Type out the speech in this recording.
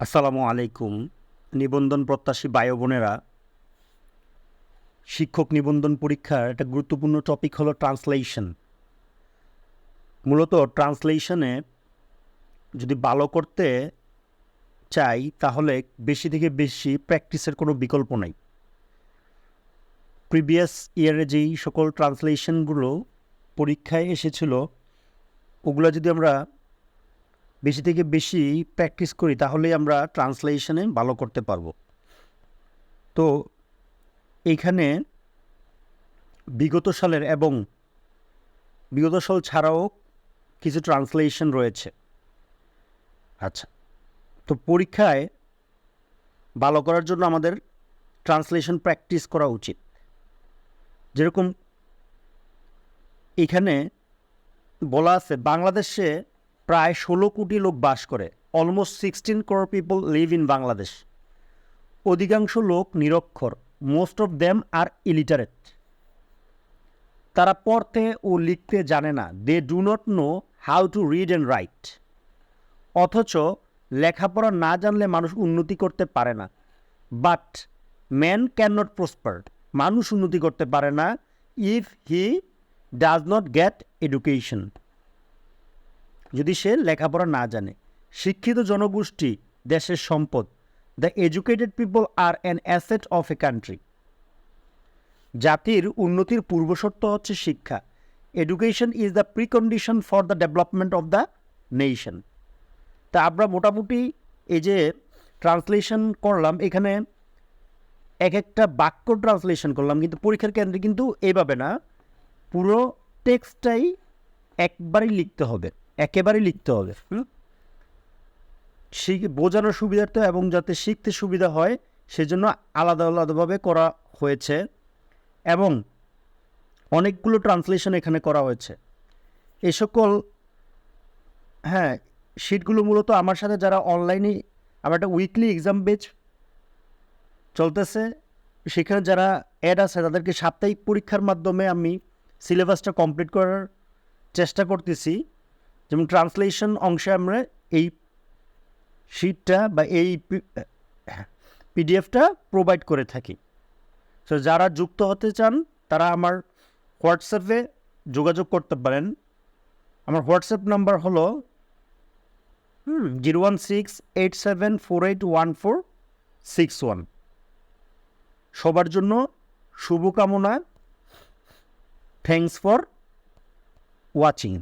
আসসালামু আলাইকুম, নিবন্ধন প্রত্যাশী বায়ু বোনেরা। শিক্ষক নিবন্ধন পরীক্ষার একটা গুরুত্বপূর্ণ টপিক হলো ট্রান্সলেশন। মূলত ট্রান্সলেশনে যদি ভালো করতে চাই, তাহলে বেশি থেকে বেশি প্র্যাকটিসের কোনো বিকল্প নাই। প্রিভিয়াস ইয়ারে যেই সকল ট্রান্সলেশনগুলো পরীক্ষায় এসেছিল, ওগুলো যদি আমরা বেশি থেকে বেশি প্র্যাকটিস করি, তাহলেই আমরা ট্রান্সলেশনে ভালো করতে পারব। তো এইখানে বিগত সালের এবং বিগত সাল ছাড়াও কিছু ট্রান্সলেশন রয়েছে। আচ্ছা তো পরীক্ষায় ভালো করার জন্য আমাদের ট্রান্সলেশন প্র্যাকটিস করা উচিত। যেরকম এখানে বলা আছে, বাংলাদেশে প্রায় ষোলো কোটি লোক বাস করে almost sixteen crore people live in Bangladesh অধিকাংশ লোক নিরক্ষর most of them are illiterate তারা পড়তে ও লিখতে জানে না they do not know how to read and write অথচ লেখাপড়া না জানলে মানুষ উন্নতি করতে পারে না। But man can not prosper মানুষ উন্নতি করতে পারে না if he does not get education যদি সে লেখাপড়া না জানে, শিক্ষিত জনগোষ্ঠী, দেশের সম্পদ the educated people are an asset of a country জাতির উন্নতির পূর্বশর্ত হচ্ছে শিক্ষা। Education is the precondition for the development of the nation তা আমরা মোটামুটি এই যে ট্রান্সলেশন করলাম, এখানে এক একটা বাক্য ট্রান্সলেশন করলাম, কিন্তু পরীক্ষার কেন্দ্রে কিন্তু এভাবে না। পুরো টেক্সটটাই একবারই লিখতে হবে। একেবারেই লিখতে হবে? শিখ বোঝানোর সুবিধার্থে এবং যাতে শিখতে সুবিধা হয়, সেজন্য আলাদা আলাদাভাবে করা হয়েছে এবং অনেকগুলো ট্রান্সলেশন এখানে করা হয়েছে। এই সকল হ্যাঁ শিটগুলো মূলত আমার সাথে যারা অনলাইনে আমার একটা উইকলি এক্সাম বেচ চলতেছে, সেখানে যারা অ্যাড আছে, তাদেরকে সাপ্তাহিক পরীক্ষার মাধ্যমে আমি সিলেবাসটা কমপ্লিট করার চেষ্টা করতেছি। যেমন ট্রান্সলেশন অংশে আমরা এই শিটটা বা এই পিডিএফটা প্রোভাইড করে থাকি। তো যারা যুক্ত হতে চান, তারা আমার হোয়াটসঅ্যাপে যোগাযোগ করতে পারেন। আমার হোয়াটসঅ্যাপ নাম্বার হলো zero one six eight seven four eight one four six one সবার জন্য শুভকামনা। Thanks for watching